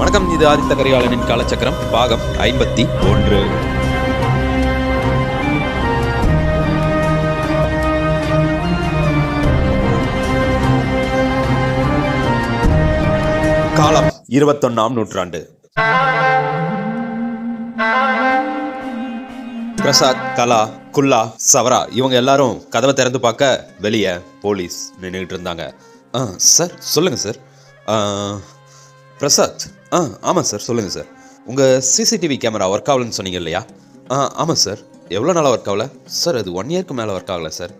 வணக்கம் இது ஆதித்த கரிகாலனின் காலச்சக்கரம் பாகம் ஐம்பத்தி ஒன்று. காலம் இருபத்தொன்னாம் நூற்றாண்டு. பிரசாத் கலா குல்லா சவரா இவங்க எல்லாரும் கதவை திறந்து பார்க்க வெளியே போலீஸ் நின்றுகிட்டு இருந்தாங்க. ஆ சார் சொல்லுங்கள் சார். பிரசாத் ஆ ஆமாம் சார் சொல்லுங்கள் சார். உங்கள் சிசிடிவி கேமரா ஒர்க் ஆகலன்னு சொன்னீங்க இல்லையா? ஆ ஆமாம் சார். எவ்வளோ நாளாக ஒர்க் ஆகல? சார் அது ஒன் இயர்க்கு மேலே ஒர்க் ஆகலை சார்.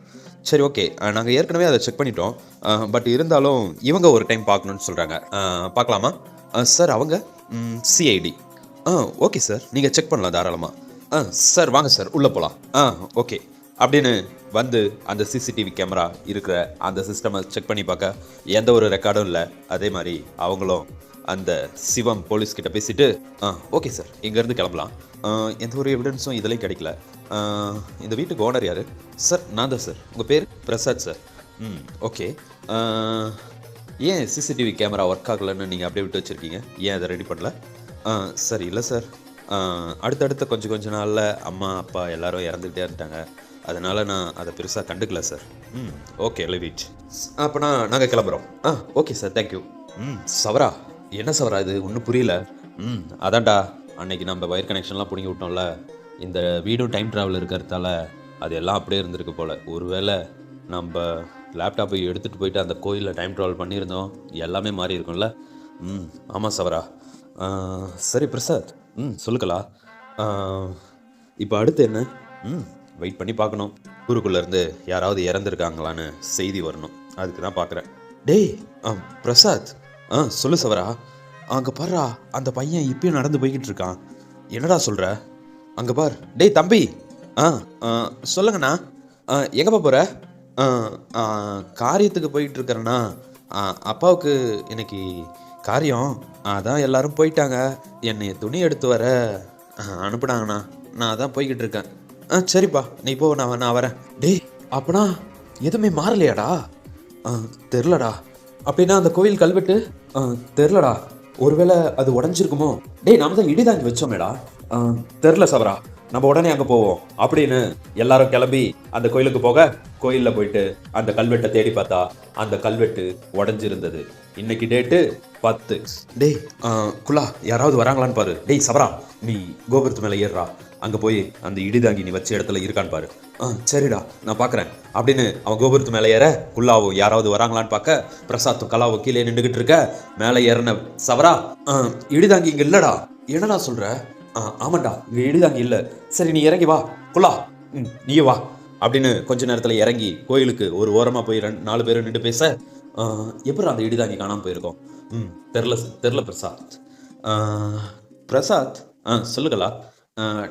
சரி ஓகே நாங்கள் ஏற்கனவே அதை செக் பண்ணிட்டோம். பட் இருந்தாலும் இவங்க ஒரு டைம் பார்க்கணுன்னு சொல்கிறாங்க பார்க்கலாமா? ஆ, சார் அவங்க சிஐடி ஆ ஓகே சார். நீங்கள் செக் பண்ணலாம் தாராளமாக ஆ சார் வாங்க சார் உள்ளே போகலாம் ஆ ஓகே அப்படின்னு வந்து அந்த சிசிடிவி கேமரா இருக்கிற அந்த சிஸ்டமை செக் பண்ணி பார்க்க எந்த ஒரு ரெக்கார்டும் இல்லை. அதே மாதிரி அவங்களும் அந்த சிவம் போலீஸ் கிட்ட பேசிட்டு ஆ ஓகே சார் இங்கேருந்து கிளம்பலாம். எந்த ஒரு எவிடன்ஸும் இதெல்லாம் கிடைக்கல. இந்த வீட்டுக்கு ஓனர் யார்? சார் நான் தான் சார். உங்கள் பேர்? பிரசாத் சார். ம் ஓகே. ஏன் சிசிடிவி கேமரா ஒர்க் ஆகலைன்னு நீங்கள் அப்படியே விட்டு வச்சுருக்கீங்க? ஏன் அதை ரெடி பண்ணல? ஆ, சார் இல்லை சார். அடுத்தடுத்த கொஞ்சம் கொஞ்ச நாளில் அம்மா அப்பா எல்லாரும் இறந்துக்கிட்டே இருந்துட்டாங்க. அதனால் நான் அதை பெருசாக கண்டுக்கல சார். ம் ஓகே லிவிட் அப்போனா நாங்கள் கிளம்புறோம். ஆ ஓகே சார் தேங்க்யூ ம் சவரா? என்ன சவரா இது ஒன்றும் புரியல. ம் அதான்டா. அன்னைக்கு நம்ம ஒயர் கனெக்ஷன்லாம் பிடிங்கி விட்டோம்ல. இந்த வீடும் டைம் ட்ராவல் இருக்கிறதால அது எல்லாம் அப்படியே இருந்திருக்கு போல். ஒருவேளை நம்ம லேப்டாப்பை எடுத்துகிட்டு போயிட்டு அந்த கோயிலில் டைம் ட்ராவல் பண்ணியிருந்தோம். எல்லாமே மாறி இருக்கும்ல. ம் ஆமாம் சவரா. சரி பிரசாத். ம் சொல்லுங்களா இப்போ அடுத்து என்ன? ம் வெயிட் பண்ணி பார்க்கணும். ஊருக்குள்ளேருந்து யாராவது இறந்துருக்காங்களான்னு செய்தி வரணும். அதுக்கு தான் பார்க்குறேன். டேய் ஆ பிரசாத். ஆ சொல்லு சவரா. அங்கே பாருடா அந்த பையன் இப்பயும் நடந்து போய்கிட்டு இருக்கான். என்னடா சொல்கிற அங்கே பார். டேய் தம்பி. ஆ ஆ, சொல்லுங்கண்ணா. ஆ, எங்கப்பா போகிற ஆ, காரியத்துக்கு போயிட்டு இருக்கிறேண்ணா. ஆ, அப்பாவுக்கு இன்னைக்கு காரியம். அதான் எல்லாரும் போயிட்டாங்க. என்னை துணி எடுத்து வர அனுப்புனாங்கண்ணா. நான் அதான் போய்கிட்டு இருக்கேன். ஆ சரிப்பா. நீ போ நான் நான் வரேன். டேய் அப்பனா எதுவுமே மாறலையாடா? ஆ தெரிலடா அப்படின்னா அந்த கோயில் கல்வெட்டு? தெரிலடா. ஒருவேளை அது உடஞ்சிருக்குமோ? டேய் நாம தான் இடிதாங்கி வச்சோமேடா. ஆ, தெரில சவரா. நம்ம உடனே அங்கே போவோம். அப்படின்னு எல்லாரும் கிளம்பி அந்த கோயிலுக்கு போக கோயிலில் போயிட்டு அந்த கல்வெட்டை தேடி பார்த்தா அந்த கல்வெட்டு உடஞ்சிருந்தது. இன்னைக்கு டேட்டு பத்து. டேய் குலா யாராவது வராங்களான்னு பாரு. டேய் சவரா நீ கோபுரத்து மேலே ஏறுறா அங்கே போய் அந்த இடிதாங்கி நீ வச்ச இடத்துல இருக்கான்னு பாரு. ஆ சரிடா நான் பார்க்குறேன் அப்படின்னு அவன் கோபுரத்து மேலே ஏற குல்லாவும் யாராவது வராங்களான்னு பார்க்க பிரசாத்தும் கலாவும் கீழே நின்றுக்கிட்டு இருக்க மேலே ஏறின சவரா ஆ, இடிதாங்கி இங்கே இல்லைடா. என்னடா சொல்கிற ஆ ஆமாண்டா இங்கே இடிதாங்கி இல்லை. சரி நீ இறங்கி வா. குல்லா ம் நீயே வா. அப்படின்னு கொஞ்ச நேரத்தில் இறங்கி கோயிலுக்கு ஒரு ஓரமாக போய் ரெண்டு நாலு பேரும் நின்று பேச எப்படி அந்த இடிதாங்கி காணாமல் போயிருக்கோம்? ம் தெரில தெரில பிரசாத். பிரசாத் ஆ சொல்லுங்களா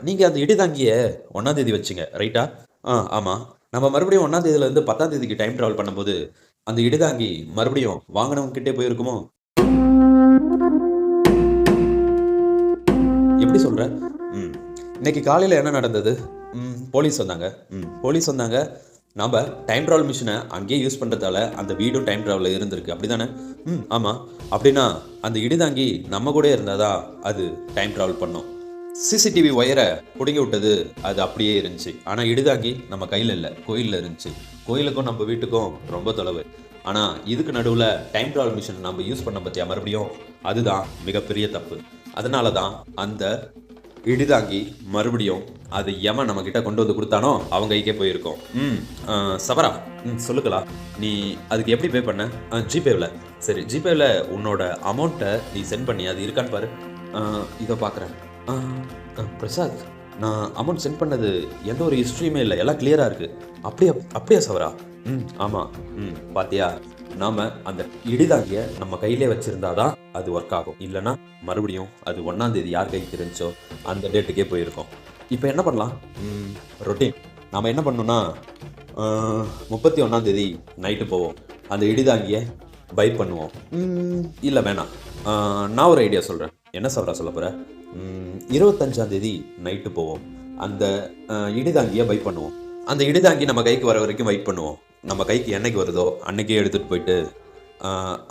நீங்கள் அந்த இடிதாங்கியை ஒன்றாம் ஒன்றாந்தேதி வச்சிங்க ரைட்டா ஆ? ஆமாம் நம்ம மறுபடியும் ஒன்றாந்தேதியிலேருந்து பத்தாம் தேதிக்கு டைம் ட்ராவல் பண்ணும்போது அந்த இடிதாங்கி மறுபடியும் வாங்கினவங்கிட்டே போயிருக்குமோ? எப்படி சொல்கிறேன் ம். இன்னைக்கு காலையில் என்ன நடந்தது? ம் போலீஸ் வந்தாங்க. ம் போலீஸ் வந்தாங்க. நாம் டைம் ட்ராவல் மிஷினை அங்கேயே யூஸ் பண்ணுறதால அந்த வீடும் டைம் ட்ராவலில் இருந்திருக்கு. அப்படி தானே ம் ஆமாம் அப்படின்னா அந்த இடிதாங்கி நம்ம கூட இருந்தால் தான் அது டைம் ட்ராவல் பண்ணோம். சிசிடிவி ஒயரை பிடுங்கி விட்டது. அது அப்படியே இருந்துச்சு. ஆனால் இடிதாங்கி நம்ம கையில் இல்லை. கோயிலில் இருந்துச்சு. கோயிலுக்கும் நம்ம வீட்டுக்கும் ரொம்ப தொலைவு. ஆனால் இதுக்கு நடுவில் டைம் ட்ராவல் மிஷின் நம்ம யூஸ் பண்ண பற்றியா மறுபடியும்? அதுதான் மிகப்பெரிய தப்பு. அதனால தான் அந்த இடிதாங்கி மறுபடியும் அது எவன் நம்ம கிட்ட கொண்டு வந்து கொடுத்தானோ அவங்க கைக்கே போயிருக்கோம். ம் சபரா ம் சொல்லுங்களா நீ அதுக்கு எப்படி பே பண்ண? ஜிபேவில் சரி ஜிபேவில் உன்னோட அமௌண்ட்டை நீ சென்ட் பண்ணி அது இருக்கான்னு பாரு. இதை பார்க்குறேன் பிரசாத் நான் அமௌண்ட் சென்ட் பண்ணது எந்த ஒரு ஹிஸ்ட்ரியுமே இல்லை. எல்லாம் கிளியராக இருக்குது அப்படியா அப்படியா சவரா? ம் ஆமாம் ம் பாத்தியா? நாம் அந்த இடிதாங்கிய நம்ம கையிலே வச்சுருந்தா தான் அது ஒர்க் ஆகும். இல்லைன்னா மறுபடியும் அது ஒன்றாந்தேதி யார் கைக்கு தெரிஞ்சோ அந்த டேட்டுக்கே போயிருக்கோம். இப்போ என்ன பண்ணலாம்? ரொட்டீன் நாம் என்ன பண்ணோன்னா முப்பத்தி ஒன்றாந்தேதி நைட்டு போவோம். அந்த இடிதாங்கிய பை பண்ணுவோம். இல்லை வேணாம். நான் ஒரு ஐடியா சொல்கிறேன் என்ன சவரா சொல்ல போகிறேன் இருபத்தஞ்சாம் தேதி நைட்டு போவோம். அந்த இடுதாங்கியை இடிதாங்கியை பை பண்ணுவோம். அந்த இடிதாங்கி நம்ம கைக்கு வர வரைக்கும் வெயிட் பண்ணுவோம். நம்ம கைக்கு என்னைக்கு வருதோ அன்னைக்கே எடுத்துகிட்டு போயிட்டு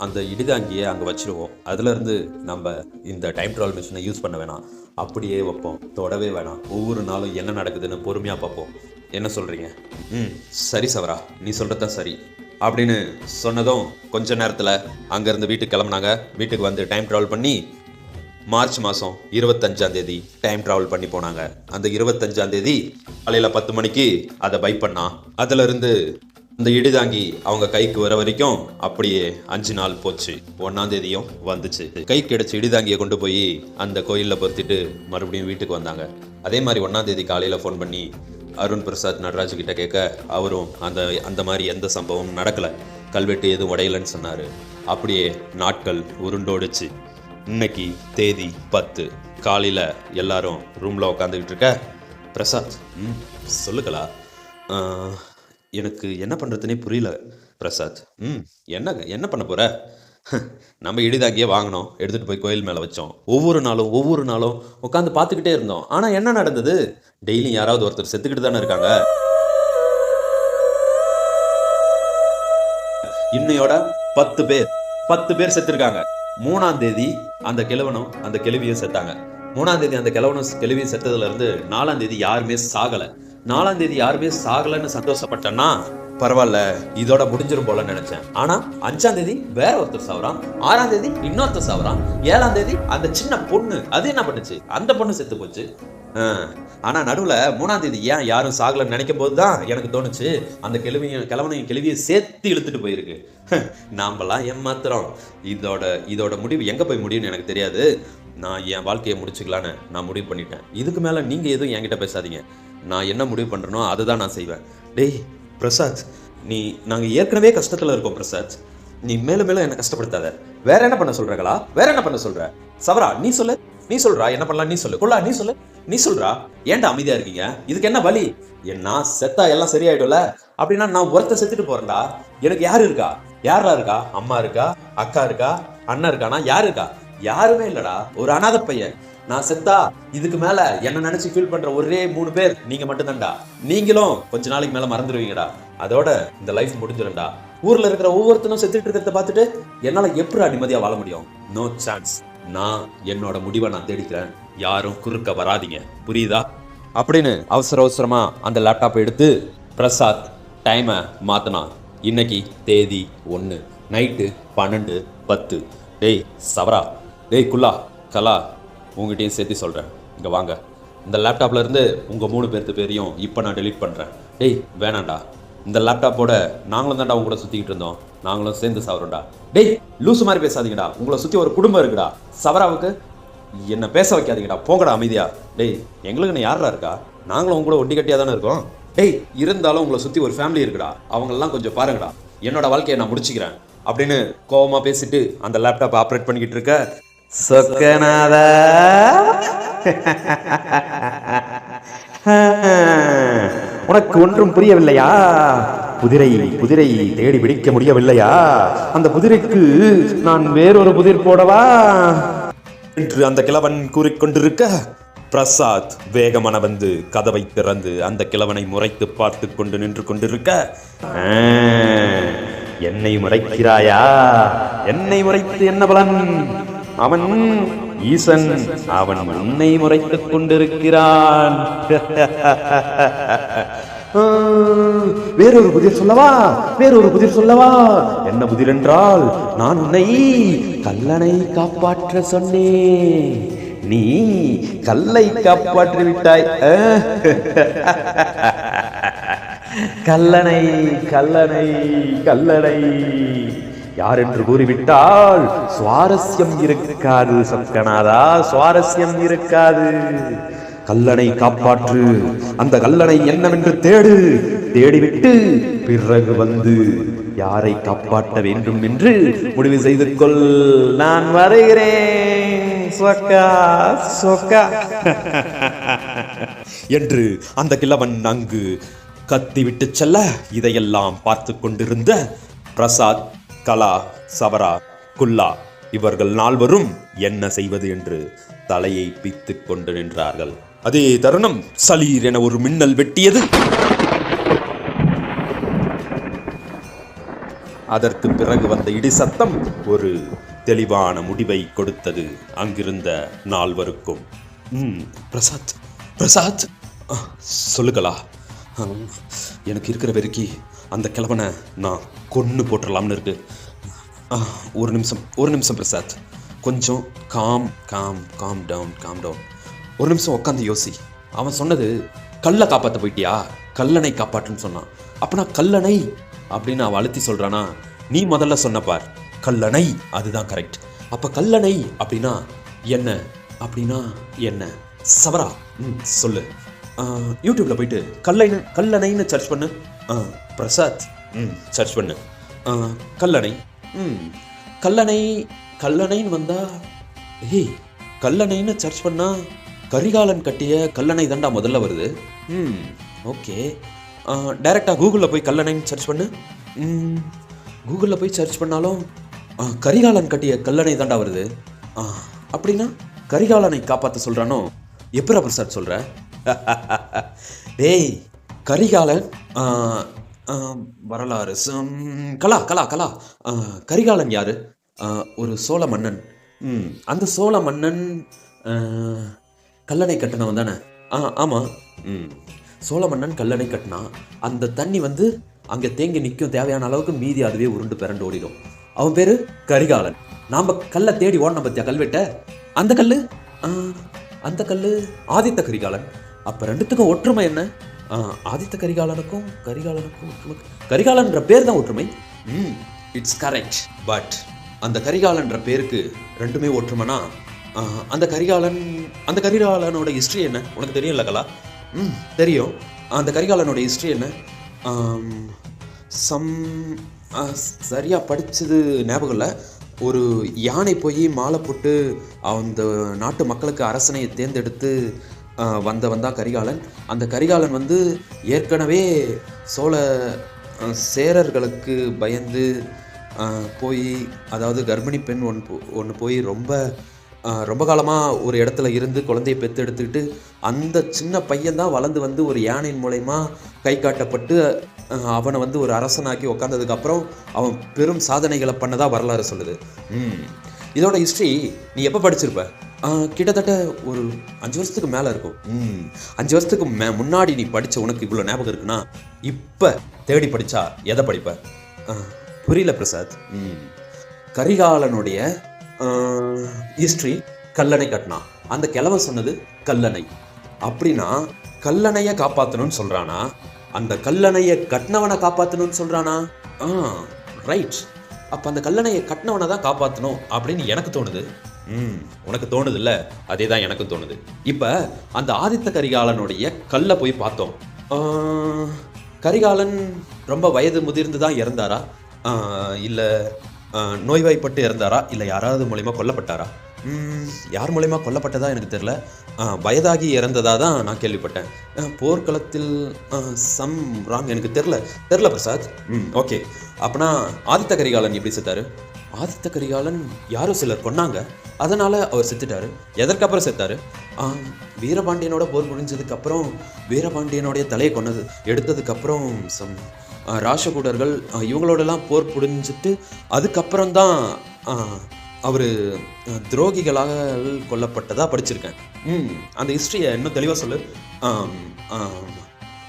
அந்த இடிதாங்கியை அங்கே வச்சுருவோம். அதுலேருந்து நம்ம இந்த டைம் ட்ராவல் மிஷினை யூஸ் பண்ண வேணாம். அப்படியே வைப்போம். தொடவே வேணாம். ஒவ்வொரு நாளும் என்ன நடக்குதுன்னு பொறுமையாக பார்ப்போம். என்ன சொல்கிறீங்க ம் சரி சவரா நீ சொல்கிறது தான் சரி. அப்படின்னு சொன்னதும் கொஞ்ச நேரத்தில் அங்கேருந்து வீட்டுக்கு கிளம்புனாங்க. வீட்டுக்கு வந்து டைம் ட்ராவல் பண்ணி மார்ச் மாதம் இருபத்தஞ்சாம் தேதி டைம் ட்ராவல் பண்ணி போனாங்க. அந்த இருபத்தஞ்சாம் தேதி காலையில் பத்து மணிக்கு அதை பை பண்ணா. அதுல இருந்து இந்த இடிதாங்கி அவங்க கைக்கு வர வரைக்கும் அப்படியே அஞ்சு நாள் போச்சு. ஒன்னாம் தேதியும் வந்துச்சு. கைக்கு கிடைச்ச இடிதாங்கியை கொண்டு போய் அந்த கோயிலில் பொருத்திட்டு மறுபடியும் வீட்டுக்கு வந்தாங்க. அதே மாதிரி ஒன்னாம் தேதி காலையில் ஃபோன் பண்ணி அருண் பிரசாத் நடராஜ் கிட்ட கேட்க அவரும் அந்த அந்த மாதிரி எந்த சம்பவமும் நடக்கலை. கல்வெட்டு எதுவும் உடையலன்னு சொன்னார். அப்படியே நாட்கள் உருண்டோடுச்சு. இன்னைக்கு தேதி பத்து. காலையில் எல்லாரும் ரூமில் உட்காந்துக்கிட்டு இருக்க. பிரசாத் ம் சொல்லுங்களா? எனக்கு என்ன பண்ணுறதுனே புரியல பிரசாத் ம் என்னங்க என்ன பண்ண போகிற நம்ம இடிதாக்கியே வாங்கினோம் எடுத்துகிட்டு போய் கோயில் மேலே வச்சோம். ஒவ்வொரு நாளும் ஒவ்வொரு நாளும் உட்காந்து பார்த்துக்கிட்டே இருந்தோம். ஆனால் என்ன நடந்தது? டெய்லியும் யாராவது ஒருத்தர் செத்துக்கிட்டு தானே இருக்காங்க? இன்னையோட பத்து பேர் பத்து பேர் செத்துருக்காங்க. மூணாம் தேதி அந்த கிழவனும் அந்த கிழவியும் செத்தாங்க. மூணாம் தேதி அந்த கிழவனும் கிழவியும் செத்ததுல இருந்து நாலாம் தேதி யாருமே சாகலை. நாலாம் தேதி யாருமே சாகலைன்னு சந்தோஷப்பட்டேன்னா பரவாயில்ல இதோட முடிஞ்சிரும் போல நினைச்சேன். ஆனா அஞ்சாம் தேதி வேற ஒருத்தர் சாவறான் ஆறாம் தேதி இன்னொருத்தர் சாவறான் ஏழாம் தேதி அந்த சின்ன பொண்ணு அது என்ன பண்ணுச்சு? அந்த பொண்ணு செத்து போச்சு. ஆஹ். ஆனா நடுவுல மூணாம் தேதி ஏன் யாரும் சாகலன்னு நினைக்கும் போது தான் எனக்கு தோணுச்சு அந்த கிழவியும் கிழவனையும் கிழவியை சேர்த்து இழுத்துட்டு போயிருக்கு. நாமெல்லாம் ஏமாத்துறோம். இதோட இதோட முடிவு எங்க போய் முடியும்னு எனக்கு தெரியாது. நான் என் வாழ்க்கையை முடிச்சுக்கலான்னு நான் முடிவு பண்ணிட்டேன். இதுக்கு மேல நீங்க எதுவும் என்கிட்ட பேசாதீங்க. நான் என்ன முடிவு பண்றேனோ அதை தான் நான் செய்வேன். டேய் பிரசாத் நீ நாங்க ஏற்கனவே கஷ்டத்துல இருக்கோம் பிரசாத். நீ மேலும் மேலும் என்ன கஷ்டப்படுத்தாத. வேற என்ன பண்ண சொல்றங்களா? வேற என்ன பண்ண சொல்ற? சவரா நீ சொல்லு. நீ சொல்றா என்ன பண்ணலாம் நீ சொல்லு. கொள்ளா நீ சொல்லு. நீ சொல்றா ஏன்டா அமைதியா இருக்கீங்க? இதுக்கு என்ன வலி என்ன செத்தா எல்லாம் சரியாயிடும்ல? அப்படின்னா நான் ஒருத்த செத்துட்டு போறேன்டா. எனக்கு யாரு இருக்கா? யாரா இருக்கா? அம்மா இருக்கா? அக்கா இருக்கா? அண்ணன் இருக்கானா? யாரு இருக்கா? யாருமே இல்லடா. ஒரு அனாத பையன். நான் செத்தா இதுக்கு மேல என்ன நினைச்சு ஃபீல் பண்ற ஒரே மூணு பேர் நீங்க மட்டும்தான்டா. நீங்களும் கொஞ்ச நாளைக்கு மேல மறந்துடுவீங்கடா. அதோட இந்த லைஃப் முடிஞ்சிடும்டா. ஊர்ல இருக்கிற ஒவ்வொருத்தனும் செத்துட்டு இருக்கிறத பார்த்துட்டு என்னால எப்படி நிம்மதியா வாழ முடியும்? நோ சான்ஸ் நான் என்னோட முடிவை நான் தேடிக்கிறேன். யாரும் குறுக்க வராதீங்க. புரியுதா? அப்படின்னு அவசர அவசரமா அந்த லேப்டாப்பை எடுத்து பிரசாத் டைமை மாத்தினான் இன்னைக்கு தேதி ஒன்று நைட்டு பன்னெண்டு பத்து. டேய் சவரா. டேய் குல்லா கலா. உங்ககிட்டயும் சேர்த்து சொல்கிறேன் இங்கே வாங்க. இந்த லேப்டாப்லேருந்து உங்கள் மூணு பேர்த்து பேரையும் இப்போ நான் டெலீட் பண்ணுறேன் டேய் வேணாம்டா. இந்த லேப்டாப்போட நாங்களும் தான்டா உங்க கூட சுற்றிக்கிட்டு இருந்தோம். நாங்களும் சேர்ந்து சாவறோம்டா. டேய் லூசு மாதிரி பேசாதீங்கடா. உங்களை சுற்றி ஒரு குடும்பம் இருக்குடா. சவராவுக்கு என்னை பேச வைக்காதீங்கடா. போங்கடா அமைதியா. டேய் எங்களுக்கு என்ன யாரா இருக்கா? நாங்களும் உங்களோட கூட ஒட்டி கட்டியாக தானே இருக்கோம்? டேய் இருந்தாலும் உங்களை சுற்றி ஒரு ஃபேமிலி இருக்குடா. அவங்களெல்லாம் கொஞ்சம் பாருங்கடா. என்னோட வாழ்க்கையை நான் முடிச்சுக்கிறேன். அப்படின்னு கோபமாக பேசிட்டு அந்த லேப்டாப் ஆப்ரேட் பண்ணிக்கிட்டு இருக்க சொக்கநாத. உனக்கு ஒன்றும் புரியவில்லையா? புதிரை புதிரை தேடி பிடிக்க முடியவில்லையா? அந்த புதிரைக்கு நான் வேறொரு புதிர் போடவா? என்று அந்த கிழவன் கூறிக்கொண்டிருக்க பிரசாத் வேகமான வந்து கதவை திறந்து அந்த கிழவனை முறைத்து பார்த்து கொண்டு நின்று கொண்டிருக்க என்னை முறைக்கிறாயா? என்னை முறைத்து என்ன பலன்? அவன் ஈசன் அவன் உன்னை முறைத்துக் கொண்டிருக்கிறான். வேறொரு புதிர் சொல்லவா? வேறொரு புதிர் சொல்லவா? என்ன புதிர் என்றால் நான் உன்னை கல்லனை காப்பாற்ற சொன்னேன். நீ கல்லை காப்பாற்றி விட்டாய். கல்லணை கல்லணை கல்லணை. யார் என்று கூறிவிட்டால் சுவாரஸ்யம் இருக்காது சக்கனாதா சுவாரஸ்யம் இருக்காது. கல்லணை காப்பாற்று அந்த கல்லணை என்னவென்று தேடு தேடிவிட்டு பிறகு வந்து யாரை காப்பாற்ற வேண்டும் என்று முடிவு செய்து கொள் நான் வருகிறேன். என்று அந்த கிழவன் அங்கு கத்திவிட்டு செல்ல இதையெல்லாம் பார்த்து கொண்டிருந்த பிரசாத் கலா சவரா குல்லா இவர்கள் நால்வரும் என்ன செய்வது என்று தலையை பித்து கொண்டு நின்றார்கள். அதே தருணம் சலீர் என ஒரு மின்னல் வெட்டியது. அதற்கு பிறகு வந்த இடி சத்தம் ஒரு தெளிவான முடிவை கொடுத்தது அங்கிருந்த நால்வருக்கும். ம் பிரசாத் பிரசாத். சொல்லுங்களா. எனக்கு இருக்கிற வரைக்கி அந்த கிழவனை நான் கொன்று போட்டுடலாம்னு இருக்கு. ஆ, ஒரு நிமிஷம் ஒரு நிமிஷம் பிரசாத். கொஞ்சம் calm calm calm down calm down ஒரு நிமிஷம் உட்காந்து யோசி. அவன் சொன்னது கல்லை காப்பாற்ற போயிட்டியா? கல்லணை காப்பாற்றுன்னு சொன்னான். அப்போனா கல்லணை? அப்படின்னு அவன் அழுத்தி சொல்கிறானா நீ முதல்ல சொன்ன பார் கல்லணை அதுதான் கரெக்ட் அப்போ கல்லணை அப்படின்னா என்ன? அப்படின்னா என்ன? சவரா? ம் சொல்லு. யூடியூப்பில் போயிட்டு கல்லை கல்லணைன்னு சர்ச் பண்ணு. ஆ, பிரசாத். ம் சர்ச் பண்ணு. கல்லணை. ம். கல்லணை கல்லணைன்னு வந்தா ஏய் கல்லணைன்னு சர்ச் பண்ணா கரிகாலன் கட்டிய கல்லணை தாண்டா முதல்ல வருது. ம். ஓகே. டைரெக்டாக கூகுளில் போய் கல்லணைன்னு சர்ச் பண்ணு. ம் கூகுளில் போய் சர்ச் பண்ணாலும் கரிகாலன் கட்டிய கல்லணை தாண்டா வருது. அப்படின்னா கரிகாலனை காப்பாற்ற சொல்கிறானோ எப்பரா பிரசாத் சொல்கிற டேய் கரிகாலன் வரலாறு. கலா கலா கலா. ஆ, கரிகாலன் யாரு? ஒரு சோழ மன்னன். ம் அந்த சோழ மன்னன் கல்லணை கட்டினவன் தானே? ஆ ஆமாம் ம் சோழ மன்னன் கல்லணை கட்டினா அந்த தண்ணி வந்து அங்கே தேங்கி நிற்கும் தேவையான அளவுக்கு மீதி அதுவே உருண்டு பிறண்டு ஓடிடும். அவன் பேர் கரிகாலன். நாம் கல்லை தேடி ஓடணும் பற்றியா கல்வெட்டை அந்த கல் அந்த கல் ஆதித்த கரிகாலன். அப்போ ரெண்டுத்துக்கும் ஒற்றுமை என்ன? ஆதித்த கரிகாலனுக்கும் கரிகாலனுக்கும் ஒற்றுமை கரிகாலன்ற பேர் தான் ஒற்றுமை. ம் இட்ஸ் கரெக்ட் பட் அந்த கரிகாலன்ற பேருக்கு ரெண்டுமே ஒற்றுமைனா அந்த கரிகாலன் அந்த கரிகாலனோட ஹிஸ்ட்ரி என்ன? உனக்கு தெரியும்ல கலா? ம் தெரியும். அந்த கரிகாலனோட ஹிஸ்ட்ரி என்ன? சம் சரியாக படித்தது ஞாபகம் இல்லை. ஒரு யானை போய் மாலை போட்டு அந்த நாட்டு மக்களுக்கு அரசனை தேர்ந்தெடுத்து வந்தவன் தான் கரிகாலன். அந்த கரிகாலன் வந்து ஏற்கனவே சோழ சேரர்களுக்கு பயந்து போய் அதாவது கர்ப்பிணி பெண் ஒன்று ஒன்று போய் ரொம்ப ரொம்ப காலமாக ஒரு இடத்துல இருந்து குழந்தையை பெற்றெடுத்துக்கிட்டு அந்த சின்ன பையன் தான் வளர்ந்து வந்து ஒரு யானையின் மூலயமா கை காட்டப்பட்டு அவனை வந்து ஒரு அரசனாக்கி உக்காந்ததுக்கப்புறம் அவன் பெரும் சாதனைகளை பண்ணதாக வரலாறு சொல்லுது. இதோட ஹிஸ்ட்ரி நீ எப்போ படிச்சிருப்ப? ஆ, கிட்டத்தட்ட ஒரு அஞ்சு வருஷத்துக்கு மேலே இருக்கும். ம். அஞ்சு வருஷத்துக்கு மே முன்னாடி நீ படித்த உனக்கு இவ்வளோ ஞாபகம் இருக்குன்னா இப்போ தேடி படித்தா எதை படிப்ப? ஆ, புரியல பிரசாத். ம். கரிகாலனுடைய ஹிஸ்ட்ரி கல்லணை கட்டினான் அந்த கிழவன் சொன்னது கல்லணை. அப்படின்னா கல்லணையை காப்பாற்றணும்னு சொல்கிறானா அந்த கல்லணையை கட்டினவனை காப்பாற்றணும்னு சொல்கிறானா ஆ ரைட் அப்போ அந்த கல்லணையை கட்டினவனை தான் காப்பாற்றணும் அப்படின்னு எனக்கு தோணுது. ம் உனக்கு தோணுது இல்லை அதே தான் எனக்கும் தோணுது. இப்போ அந்த ஆதித்த கரிகாலனுடைய கல்லை போய் பார்த்தோம். கரிகாலன் ரொம்ப வயது முதிர்ந்து தான் இறந்தாரா? இல்லை நோய்வாய்ப்பட்டு இறந்தாரா? இல்லை யாராவது மூலிமா கொல்லப்பட்டாரா? யார் மூலயமா கொல்லப்பட்டதா எனக்கு தெரில வயதாகி இறந்ததா தான் நான் கேள்விப்பட்டேன். போர்க்களத்தில் சம் ராங் எனக்கு தெரில தெரில பிரசாத். ம் ஓகே. அப்பனா ஆதித்த கரிகாலன் எப்படி செத்தாரு? ஆதித்த கரிகாலன் யாரோ சிலர் கொன்னாங்க. அதனால் அவர் செத்துட்டார். எதற்கப்புறம் செத்தார்? வீரபாண்டியனோட போர் முடிஞ்சதுக்கப்புறம் வீரபாண்டியனுடைய தலையை கொன்னது. எடுத்ததுக்கப்புறம் சம் ராஷகூடர்கள் இவங்களோடலாம் போர் புடிஞ்சிட்டு அதுக்கப்புறம் தான் அவர் துரோகிகளாக கொல்லப்பட்டதா படிச்சிருக்கேன் ம். அந்த ஹிஸ்ட்ரியை இன்னும் தெளிவாக சொல்லு.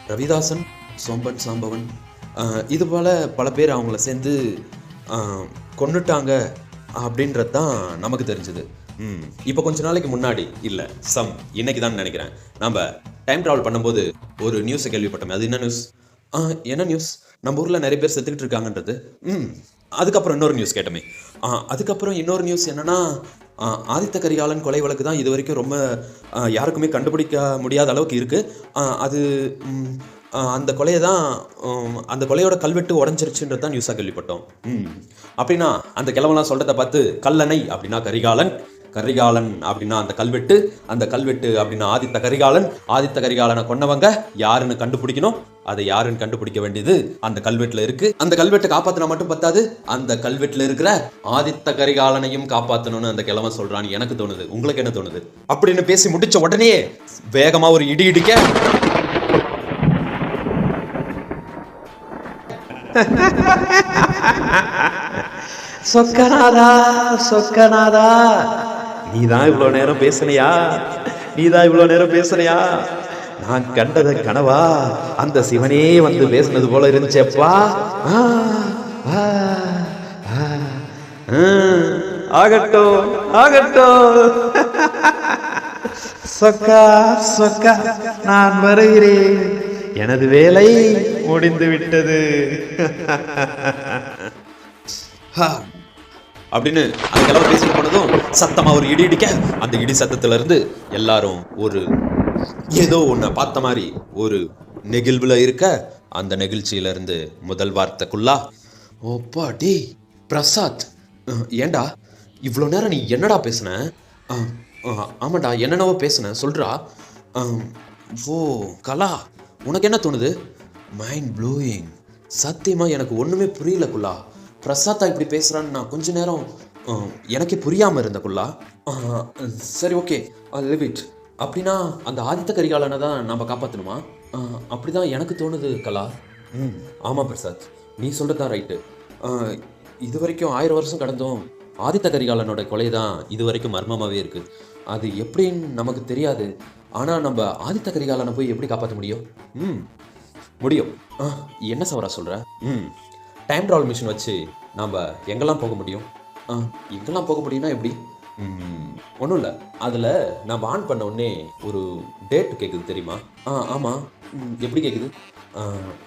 ரவிதாசன் சோம்பன் சாம்பவன் இது போல் பல பேர் அவங்கள சேர்ந்து ஆ, கொன்னுட்டாங்க அப்படின்றது தான் நமக்கு தெரிஞ்சது. ம். இப்போ கொஞ்ச நாளைக்கு முன்னாடி இல்லை சம் இன்னைக்கு தான் நினைக்கிறேன். நம்ம டைம் ட்ராவல் பண்ணும்போது ஒரு நியூஸை கேள்விப்பட்டோமே. அது என்ன நியூஸ் ஆ என்ன நியூஸ் நம்ம ஊரில் நிறைய பேர் செத்துக்கிட்டு இருக்காங்கன்றது. ம். அதுக்கப்புறம் இன்னொரு நியூஸ் கேட்டோமே. அதுக்கப்புறம் இன்னொரு நியூஸ் என்னன்னா ஆதித்த கரிகாலன் கொலை வழக்கு தான் இது வரைக்கும் ரொம்ப யாருக்குமே கண்டுபிடிக்க முடியாத அளவுக்கு இருக்குது அது அந்த கொலையை தான் அந்த கொலையோட கல்வெட்டு உடஞ்சிருச்சுன்றது தான் நியூஸாக கேள்விப்பட்டோம். ம் அப்படின்னா அந்த கிழவெல்லாம் சொல்கிறத பார்த்து கல்லணை அப்படின்னா கரிகாலன் கரிகாலன் அப்படின்னா அந்த கல்வெட்டு அந்த கல்வெட்டு அப்படின்னா ஆதித்த கரிகாலன் ஆதித்த கரிகாலனை கொன்னவங்க யாருன்னு கண்டுபிடிக்கணும்? அதை யாருன்னு கண்டுபிடிக்க வேண்டியது அந்த கல்வெட்டுல இருக்கு. அந்த கல்வெட்டை காப்பாத்தினா மட்டும் பத்தாது. அந்த கல்வெட்டுல இருக்கிற ஆதித்த கரிகாலனையும் காப்பாத்தணும்னு அந்த கிழவன் சொல்றான்னு எனக்கு தோணுது. உங்களுக்கு என்ன தோணுது? அப்படின்னு பேசி முடிச்ச உடனே வேகமா ஒரு இடி இடிக்க. சொக்கநாதா சொக்கநாதா. நீதான் இவ்வளோ நேரம் பேசுனியா? நீதான் இவ்வளோ நேரம் பேசுனியா? நான் கண்டத கனவா? அந்த சிவனே வந்து பேசினது போல இருந்துச்சப்பா. ஆ, ஆ, ஆகட்டும் ஆகட்டும். சொக்கா சொக்கா நான் வருகிறேன். எனது வேலை முடிந்து விட்டது. ஹா. அப்படின்னு அந்த அளவு பேசிட்டு போனதும் சத்தமா ஒரு இடி இடிக்க அந்த இடி சத்தத்துல இருந்து எல்லாரும் ஒரு ஏதோ ஒன்றை பார்த்த மாதிரி ஒரு நெகிழ்வில் இருக்க அந்த நெகிழ்ச்சியில இருந்து முதல் வார்த்தைக்குள்ளா ஓப்பா டே பிரசாத் ஏண்டா இவ்வளோ நேரம் நீ என்னடா பேசுன? ஆமாடா என்னென்னவோ பேசுன சொல்கிறா ஓ கலா உனக்கு என்ன தோணுது? மைண்ட் ப்ளூயிங் சத்தியமாக எனக்கு ஒன்றுமே புரியல குல்லா. பிரசாத்தா இப்படி பேசுகிறான்னு நான் கொஞ்ச நேரம் எனக்கே புரியாமல் இருந்த குல்லா. சரி ஓகே லிவ் இட் அப்படின்னா அந்த ஆதித்த கரிகாலனை தான் நம்ம காப்பாற்றணுமா அப்படிதான் எனக்கு தோணுது கலா. ம். ஆமாம் பிரசாத். நீ சொல்கிறது தான் ரைட்டு இது வரைக்கும் ஆயிரம் வருஷம் கடந்தும் ஆதித்த கரிகாலனோட கொலை தான் இது வரைக்கும் மர்மமாகவே இருக்குது அது எப்படின்னு நமக்கு தெரியாது. ஆனால் நம்ம ஆதித்த கரிகாலனை போய் எப்படி காப்பாற்ற முடியும்? ம். முடியும். ஆ, என்ன சவரா சொல்கிற ம். டைம் ட்ராவல் மிஷின் வச்சு நாம் எங்கெல்லாம் போக முடியும்? ஆ எங்கெல்லாம் போக முடியும்னா எப்படி? ஒன்றும் இல்லை. அதில் நான் ஆன் பண்ண உடனே ஒரு டேட் கேட்குது தெரியுமா? ஆ ஆமாம் எப்படி கேட்குது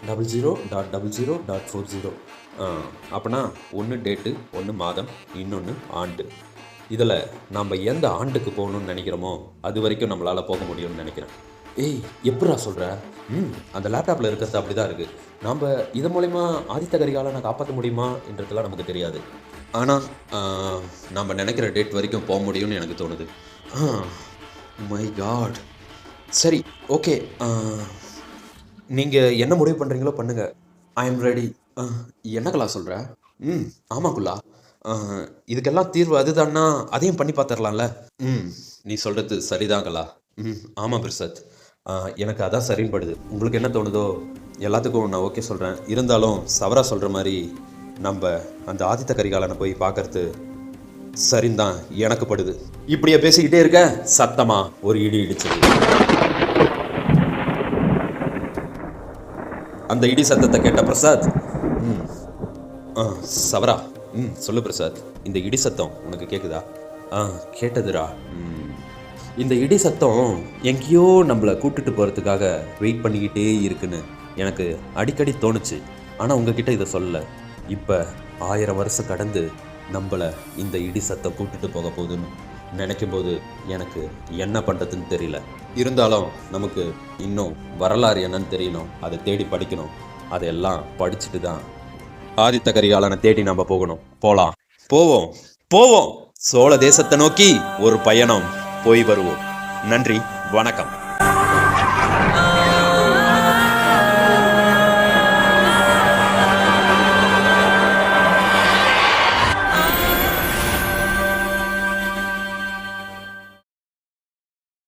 double zero dot double zero dot four zero அப்படின்னா ஒன்று டேட்டு ஒன்று மாதம் இன்னொன்று ஆண்டு. இதில் நம்ம எந்த ஆண்டுக்கு போகணும்னு நினைக்கிறோமோ அது வரைக்கும் நம்மளால் போக முடியும்னு நினைக்கிறேன். ஏய் எப்படிடா சொல்கிற ம் அந்த லேப்டாப்பில் இருக்கிறது அப்படி தான் இருக்குது நாம் இது மூலயமா ஆதித்த கரிகாலை நான் காப்பாற்ற முடியுமா என்றதெல்லாம் நமக்கு தெரியாது. ஆனால் நம்ம நினைக்கிற டேட் வரைக்கும் போக முடியும்னு எனக்கு தோணுது. மை காட் சரி ஓகே நீங்கள் என்ன முடிவு பண்ணுறீங்களோ பண்ணுங்கள் ஐ எம் ரெடி என்னக்கலா சொல்கிற ம் ஆமாக்குள்ளா இதுக்கெல்லாம் தீர்வு அதுதான்னா அதையும் பண்ணி பார்த்துடலாம்ல. ம் நீ சொல்கிறது சரிதாங்களா ம் ஆமாம் பிரசாத். எனக்கு அதான் சரின்னு படுது உங்களுக்கு என்ன தோணுதோ எல்லாத்துக்கும் நான் ஓகே சொல்கிறேன் இருந்தாலும் சவரா சொல்கிற மாதிரி நம்ம அந்த ஆதித்த கரிகாலனை போய் பார்க்கறது சரிந்தான் எனக்கு படுது. இப்படியே பேசிக்கிட்டே இருக்க சத்தமா ஒரு இடி இடிச்சது அந்த இடி சத்தத்தை கேட்ட பிரசாத் ம் ஆ சவரா ம் சொல்லு பிரசாத் இந்த இடி சத்தம் உனக்கு கேட்குதா ஆ கேட்டதுடா ம் இந்த இடி சத்தம் எங்கேயோ நம்மளை கூட்டுட்டு போகிறதுக்காக வெயிட் பண்ணிக்கிட்டே இருக்குன்னு எனக்கு அடிக்கடி தோணுச்சு. ஆனால் உங்ககிட்ட இதை சொல்ல இப்போ ஆயிரம் வருஷம் கடந்து நம்மளை இந்த இடி சத்தம் கூட்டுட்டு போக போகுதுன்னு நினைக்கும் போது எனக்கு என்ன பண்ணுறதுன்னு தெரியல. இருந்தாலும் நமக்கு இன்னும் வரலாறு என்னன்னு தெரியணும். அதை தேடி படிக்கணும். அதையெல்லாம் படிச்சுட்டு தான் ஆதித்த கரிகாலனை தேடி நம்ம போகணும். போகலாம் போவோம். போவோம். சோழ தேசத்தை நோக்கி ஒரு பயணம். போய் வருவோம். நன்றி வணக்கம்.